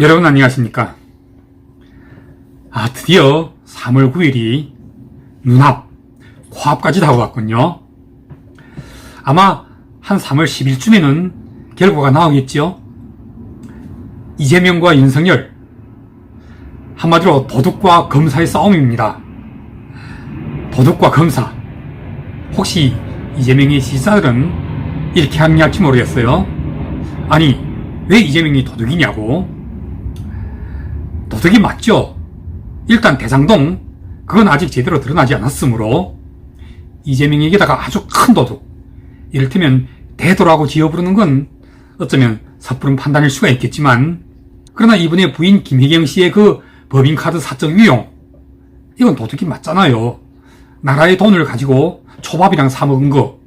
여러분 안녕하십니까? 아, 드디어 3월 9일이 눈앞, 코앞까지 다가왔군요. 아마 한 3월 10일쯤에는 결과가 나오겠죠? 이재명과 윤석열. 한마디로 도둑과 검사의 싸움입니다. 도둑과 검사. 혹시 이재명의 지지자들은 이렇게 합리할지 모르겠어요. 아니, 왜 이재명이 도둑이냐고? 도둑이 맞죠? 일단 대장동, 그건 아직 제대로 드러나지 않았으므로, 이재명에게다가 아주 큰 도둑, 이를테면 대도라고 지어 부르는 건 어쩌면 섣부른 판단일 수가 있겠지만, 그러나 이번에 부인 김혜경 씨의 그 법인카드 사적 유용, 이건 도둑이 맞잖아요. 나라의 돈을 가지고 초밥이랑 사 먹은 거.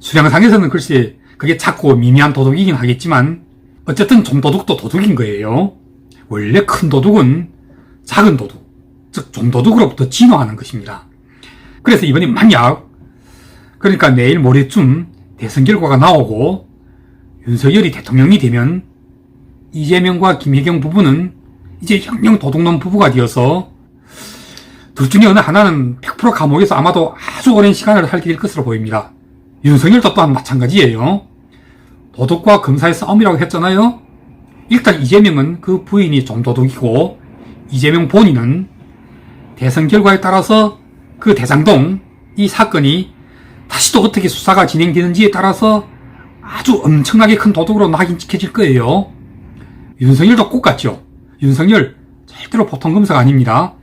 수량상에서는 글쎄, 그게 작고 미미한 도둑이긴 하겠지만, 어쨌든 좀 도둑도 도둑인 거예요. 원래 큰 도둑은 작은 도둑, 즉 좀도둑으로부터 진화하는 것입니다. 그래서 이번에 만약, 그러니까 내일 모레쯤 대선 결과가 나오고, 윤석열이 대통령이 되면, 이재명과 김혜경 부부는 이제 형령 도둑놈 부부가 되어서 둘 중에 어느 하나는 100% 감옥에서 아마도 아주 오랜 시간을 살게 될 것으로 보입니다. 윤석열도 또한 마찬가지예요. 도둑과 검사의 싸움이라고 했잖아요. 일단 이재명은 그 부인이 좀 도둑이고 이재명 본인은 대선 결과에 따라서 그 대장동 이 사건이 다시 또 어떻게 수사가 진행되는지에 따라서 아주 엄청나게 큰 도둑으로 낙인찍혀질 거예요. 윤석열도 똑같죠. 윤석열 절대로 보통 검사가 아닙니다.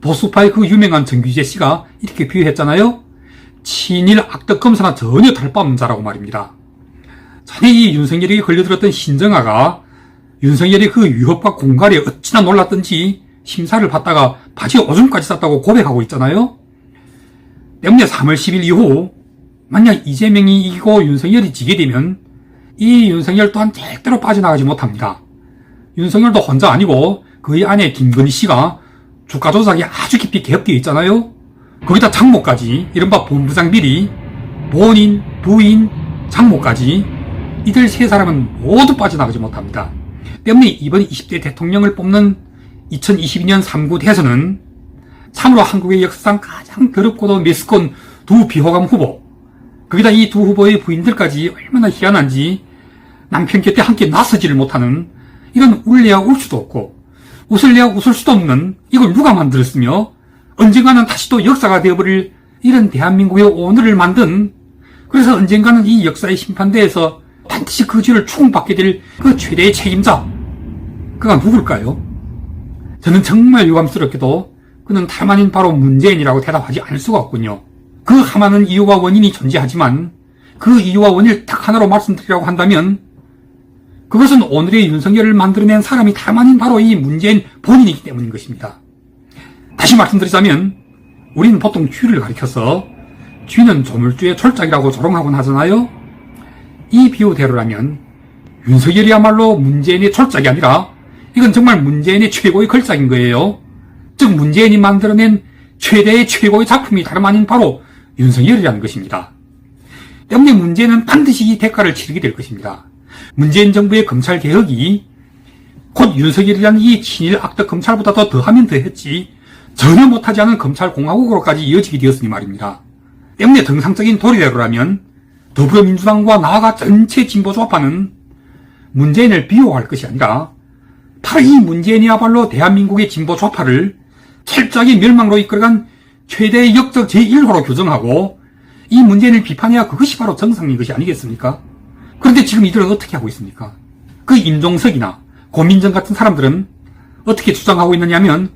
보수파의 그 유명한 정규재 씨가 이렇게 비유했잖아요. 친일 악덕 검사나 전혀 다를 바 없는 자라고 말입니다. 전에 이 윤석열에게 걸려들었던 신정아가 윤석열의 그 위협과 공갈에 어찌나 놀랐던지 심사를 받다가 바지에 오줌까지 쌌다고 고백하고 있잖아요. 때문에 3월 10일 이후 만약 이재명이 이기고 윤석열이 지게 되면 이 윤석열 또한 절대로 빠져나가지 못합니다. 윤석열도 혼자 아니고 그의 아내 김건희 씨가 주가 조작이 아주 깊이 개업되어 있잖아요. 거기다 장모까지 이른바 본부장 비리 본인, 부인, 장모까지 이들 세 사람은 모두 빠져나가지 못합니다. 때문에 이번 20대 대통령을 뽑는 2022년 3구 대선은 참으로 한국의 역사상 가장 더럽고도 메스콘 두 비호감 후보 거기다 이 두 후보의 부인들까지 얼마나 희한한지 남편 곁에 함께 나서지를 못하는 이건 울래야 울 수도 없고 웃을래야 웃을 수도 없는 이걸 누가 만들었으며 언젠가는 다시 또 역사가 되어버릴 이런 대한민국의 오늘을 만든 그래서 언젠가는 이 역사의 심판대에서 반드시 그 죄를 추궁받게 될 그 최대의 책임자 그가 누굴까요? 저는 정말 유감스럽게도 그는 아닌 바로 문재인이라고 대답하지 않을 수가 없군요. 그 하많은 이유와 원인이 존재하지만 그 이유와 원인을 딱 하나로 말씀드리라고 한다면 그것은 오늘의 윤석열을 만들어낸 사람이 아닌 바로 이 문재인 본인이기 때문인 것입니다. 다시 말씀드리자면 우리는 보통 쥐를 가리켜서 쥐는 조물주의 철작이라고 조롱하곤 하잖아요. 이 비유대로라면 윤석열이야말로 문재인의 철작이 아니라 이건 정말 문재인의 최고의 걸작인 거예요. 즉 문재인이 만들어낸 최대의 최고의 작품이 다름 아닌 바로 윤석열이라는 것입니다. 때문에 문재인은 반드시 이 대가를 치르게 될 것입니다. 문재인 정부의 검찰 개혁이 곧 윤석열이라는 이 친일 악덕 검찰보다 더 더하면 더했지 전혀 못하지 않은 검찰 공화국으로까지 이어지게 되었으니 말입니다. 때문에 정상적인 도리대로라면 더불어민주당과 나아가 전체 진보 조합파는 문재인을 비호할 것이 아니라 바로 이 문재인이야말로 대한민국의 진보 좌파를 철저하게 멸망으로 이끌어간 최대의 역적 제1호로 규정하고 이 문재인을 비판해야 그것이 바로 정상인 것이 아니겠습니까? 그런데 지금 이들은 어떻게 하고 있습니까? 그 임종석이나 고민정 같은 사람들은 어떻게 주장하고 있느냐면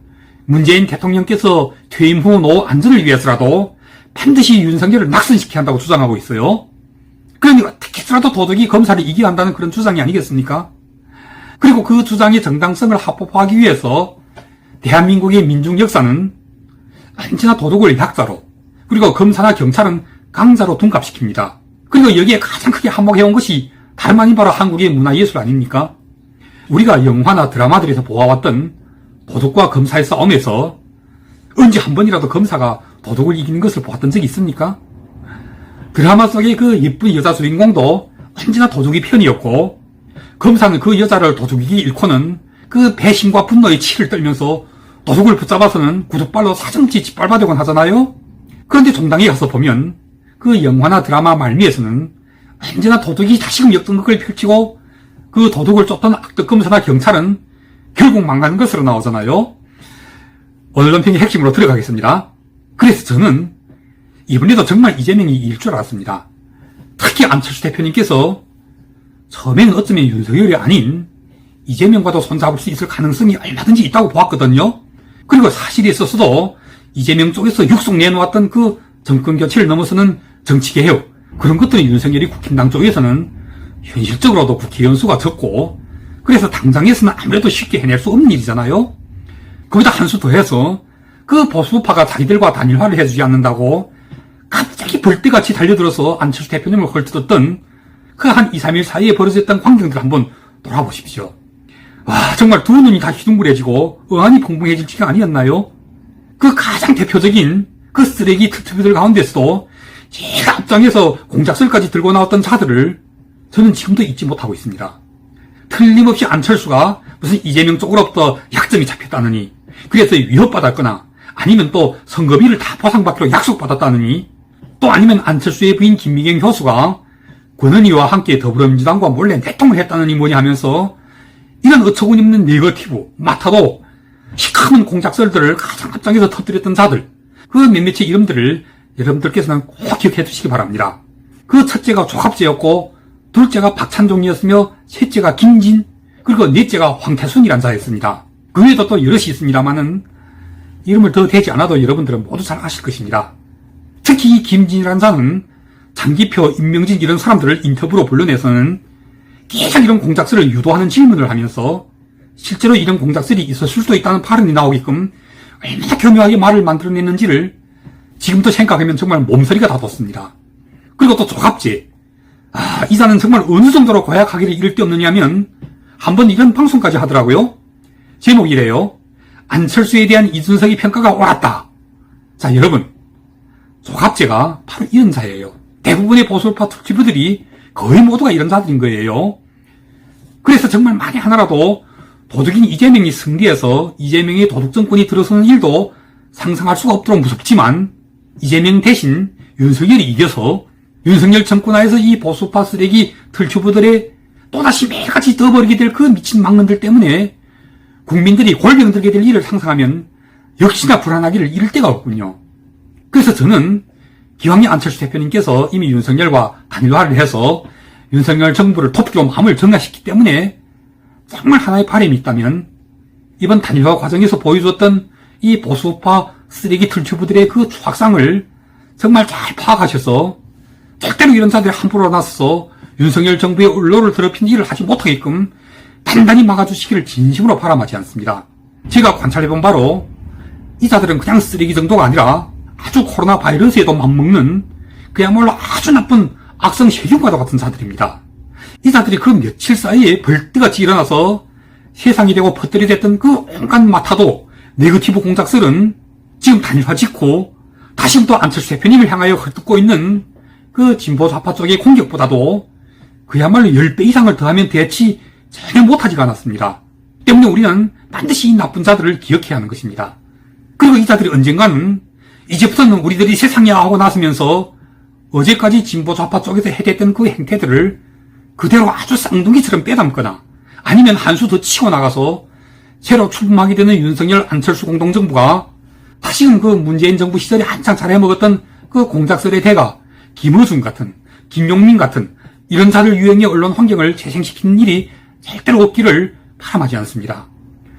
문재인 대통령께서 퇴임 후노 안전을 위해서라도 반드시 윤석열을 낙선시켜야 한다고 주장하고 있어요. 그러니 어떻게 해서라도 도덕이 검사를 이겨야 한다는 그런 주장이 아니겠습니까? 그리고 그 주장의 정당성을 합법화하기 위해서 대한민국의 민중 역사는 언제나 도덕을 약자로 그리고 검사나 경찰은 강자로 둔갑시킵니다. 그리고 여기에 가장 크게 한몫해온 것이 다름 아닌 바로 한국의 문화예술 아닙니까? 우리가 영화나 드라마들에서 보아왔던 도덕과 검사의 싸움에서 언제 한 번이라도 검사가 도덕을 이기는 것을 보았던 적이 있습니까? 드라마 속의 그 예쁜 여자 주인공도 언제나 도둑이 편이었고 검사는 그 여자를 도둑이기 잃고는 그 배신과 분노의 치를 떨면서 도둑을 붙잡아서는 구두발로 사정치 짓밟아대곤 하잖아요? 그런데 종당에 가서 보면 그 영화나 드라마 말미에서는 언제나 도둑이 다시금 역등극을 펼치고 그 도둑을 쫓던 악덕 검사나 경찰은 결국 망가는 것으로 나오잖아요? 오늘 논평의 핵심으로 들어가겠습니다. 그래서 저는 이번에도 정말 이재명이 이길 줄 알았습니다. 특히 안철수 대표님께서 처음에는 어쩌면 윤석열이 아닌 이재명과도 손잡을 수 있을 가능성이 얼마든지 있다고 보았거든요. 그리고 사실에 있어서도 이재명 쪽에서 육성 내놓았던 그 정권 교체를 넘어서는 정치 개혁 그런 것들은 윤석열이 국힘당 쪽에서는 현실적으로도 국회의원 수가 적고 그래서 당장에서는 아무래도 쉽게 해낼 수 없는 일이잖아요. 거기다 한 수 더해서 그 보수파가 자기들과 단일화를 해주지 않는다고 갑자기 벌떼같이 달려들어서 안철수 대표님을 헐뜯었던 그 한 2, 3일 사이에 벌어졌던 광경들 한번 돌아보십시오. 와, 정말 두 눈이 다 휘둥그레지고 어안이 펑펑해질 지가 아니었나요? 그 가장 대표적인 그 쓰레기 특트뷰들 가운데서도 제일 앞장에서 공작설까지 들고 나왔던 자들을 저는 지금도 잊지 못하고 있습니다. 틀림없이 안철수가 무슨 이재명 쪽으로부터 약점이 잡혔다느니 그래서 위협받았거나 아니면 또 선거비를 다 보상받기로 약속받았다느니 또 아니면 안철수의 부인 김미경 교수가 권은희와 함께 더불어민주당과 몰래 내통을 했다느니 뭐냐 하면서 이런 어처구니 없는 네거티브, 마타도 시커먼 공작설들을 가장 앞장에서 터뜨렸던 자들 그 몇몇의 이름들을 여러분들께서는 꼭 기억해 두시기 바랍니다. 그 첫째가 조갑재였고 둘째가 박찬종이었으며 셋째가 김진 그리고 넷째가 황태순이란 자였습니다. 그 외에도 또 여럿이 있습니다만은 이름을 더 대지 않아도 여러분들은 모두 잘 아실 것입니다. 특히 이 김진이라는 자는 장기표, 임명진 이런 사람들을 인터뷰로 불러내서는 계속 이런 공작설을 유도하는 질문을 하면서 실제로 이런 공작설이 있었을 수도 있다는 발언이 나오게끔 얼마나 교묘하게 말을 만들어냈는지를 지금도 생각하면 정말 몸서리가 다 돋습니다. 그리고 또 조갑제. 아, 이 자는 정말 어느 정도로 고약하기를 이를 데 없느냐면 한 번 이런 방송까지 하더라고요. 제목이래요. 안철수에 대한 이준석의 평가가 옳았다. 자, 여러분. 조갑제가 바로 이런 자예요. 대부분의 보수파 특집들이 거의 모두가 이런 자들인 거예요. 그래서 정말 만에 하나라도 도둑인 이재명이 승리해서 이재명의 도둑 정권이 들어서는 일도 상상할 수가 없도록 무섭지만 이재명 대신 윤석열이 이겨서 윤석열 정권 하에서 이 보수파 쓰레기 틀튜브들의 또다시 매일같이 떠버리게 될 그 미친 망론들 때문에 국민들이 골병 들게 될 일을 상상하면 역시나 불안하기를 이를 데가 없군요. 그래서 저는 기왕이 안철수 대표님께서 이미 윤석열과 단일화를 해서 윤석열 정부를 마음을 정하셨기 때문에 정말 하나의 바람이 있다면 이번 단일화 과정에서 보여줬던 이 보수파 쓰레기 틀튜브들의 그 추악상을 정말 잘 파악하셔서 절대로 이런 자들이 함부로 나서서 윤석열 정부의 언론을 더럽힌 일을 하지 못하게끔 단단히 막아주시기를 진심으로 바람하지 않습니다. 제가 관찰해본 바로 이 자들은 그냥 쓰레기 정도가 아니라 아주 코로나 바이러스에도 맞먹는 그야말로 아주 나쁜 악성 세균과도 같은 자들입니다. 이 자들이 그 며칠 사이에 벌떼같이 일어나서 세상이 되고 퍼뜨리 됐던 그 온갖 마타도 네거티브 공작설은 지금 단일화 짓고 다시 또 안철수 대표님을 향하여 헐뜯고 있는 그 진보 좌파 쪽의 공격보다도 그야말로 10배 이상을 더하면 대치 전혀 못하지가 않았습니다. 때문에 우리는 반드시 이 나쁜 자들을 기억해야 하는 것입니다. 그리고 이 자들이 언젠가는 이제부터는 우리들이 세상이야 하고 나서면서 어제까지 진보 좌파 쪽에서 해댔던 그 행태들을 그대로 아주 쌍둥이처럼 빼담거나 아니면 한 수 더 치고 나가서 새로 출범하게 되는 윤석열 안철수 공동정부가 다시금 그 문재인 정부 시절에 한창 잘 해먹었던 그 공작설의 대가 김어준 같은 김용민 같은 이런 자들 유행의 언론 환경을 재생시키는 일이 절대로 없기를 바람하지 않습니다.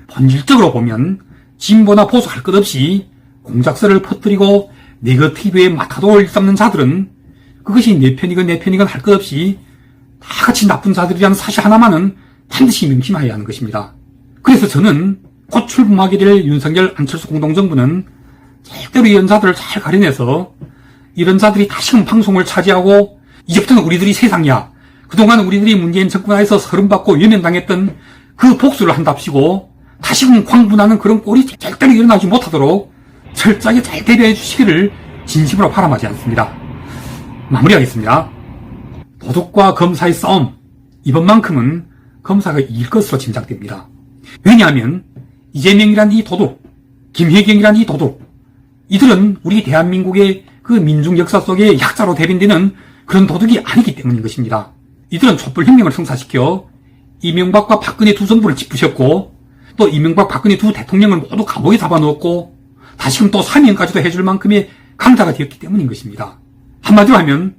본질적으로 보면 진보나 보수 할 것 없이 공작설을 퍼뜨리고 네거티브에 마타도를 일삼는 자들은 그것이 내 편이건 내 편이건 할 것 없이 다 같이 나쁜 자들이라는 사실 하나만은 반드시 명심해야 하는 것입니다. 그래서 저는 곧 출범하게 될 윤석열 안철수 공동정부는 절대로 이런 자들을 잘 가려내서 이런 자들이 다시금 방송을 차지하고 이제부터는 우리들이 세상이야. 그동안 우리들이 문재인 정권하에서 서름받고 외면당했던 그 복수를 한답시고 다시금 광분하는 그런 꼴이 절대로 일어나지 못하도록 철저하게 잘 대비해 주시기를 진심으로 바람하지 않습니다. 마무리하겠습니다. 도둑과 검사의 싸움. 이번만큼은 검사가 이길 것으로 짐작됩니다. 왜냐하면 이재명이란 이 도둑, 김혜경이란 이 도둑, 이들은 우리 대한민국의 그 민중 역사 속에 약자로 대변되는 그런 도둑이 아니기 때문인 것입니다. 이들은 촛불혁명을 성사시켜 이명박과 박근혜 두 정부를 짚으셨고 또 이명박 박근혜 두 대통령을 모두 감옥에 잡아넣었고 다시금 또 사면까지도 해줄 만큼의 강자가 되었기 때문인 것입니다. 한마디로 하면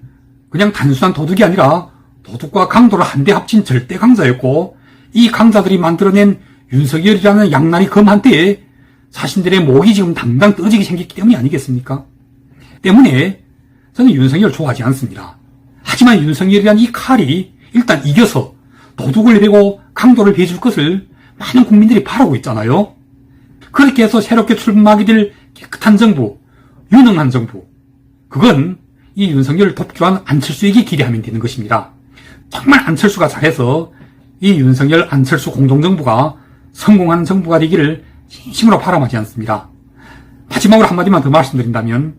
그냥 단순한 도둑이 아니라 도둑과 강도를 한데 합친 절대 강자였고 이 강자들이 만들어낸 윤석열이라는 양날이 검 한때에 자신들의 목이 지금 당당 떨어지게 생겼기 때문이 아니겠습니까? 때문에 저는 윤석열 좋아하지 않습니다. 하지만 윤석열이란 이 칼이 일단 이겨서 도둑을 베고 강도를 베줄 것을 많은 국민들이 바라고 있잖아요. 그렇게 해서 새롭게 출범하게 될 깨끗한 정부, 유능한 정부. 그건 이 윤석열을 돕기로 한 안철수에게 기대하면 되는 것입니다. 정말 안철수가 잘해서 이 윤석열 안철수 공동정부가 성공하는 정부가 되기를 진심으로 바람하지 않습니다. 마지막으로 한마디만 더 말씀드린다면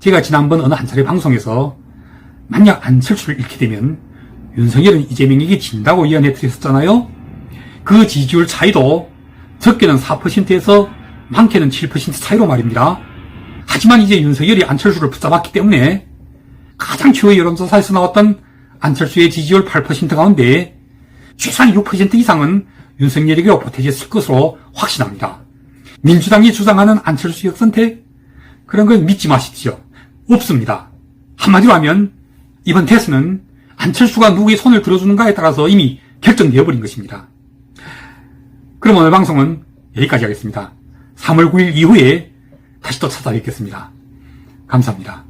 제가 지난번 어느 한 차례 방송에서 만약 안철수를 잃게 되면 윤석열은 이재명에게 진다고 예언해 드렸었잖아요. 그 지지율 차이도 적게는 4%에서 많게는 7% 차이로 말입니다. 하지만 이제 윤석열이 안철수를 붙잡았기 때문에 가장 최후의 여론조사에서 나왔던 안철수의 지지율 8% 가운데 최소한 6% 이상은 윤석열에게 보태졌을 것으로 확신합니다. 민주당이 주장하는 안철수 역선택? 그런 건 믿지 마십시오. 없습니다. 한마디로 하면 이번 대선은 안철수가 누구의 손을 들어주는가에 따라서 이미 결정되어 버린 것입니다. 그럼 오늘 방송은 여기까지 하겠습니다. 3월 9일 이후에 다시 또 찾아뵙겠습니다. 감사합니다.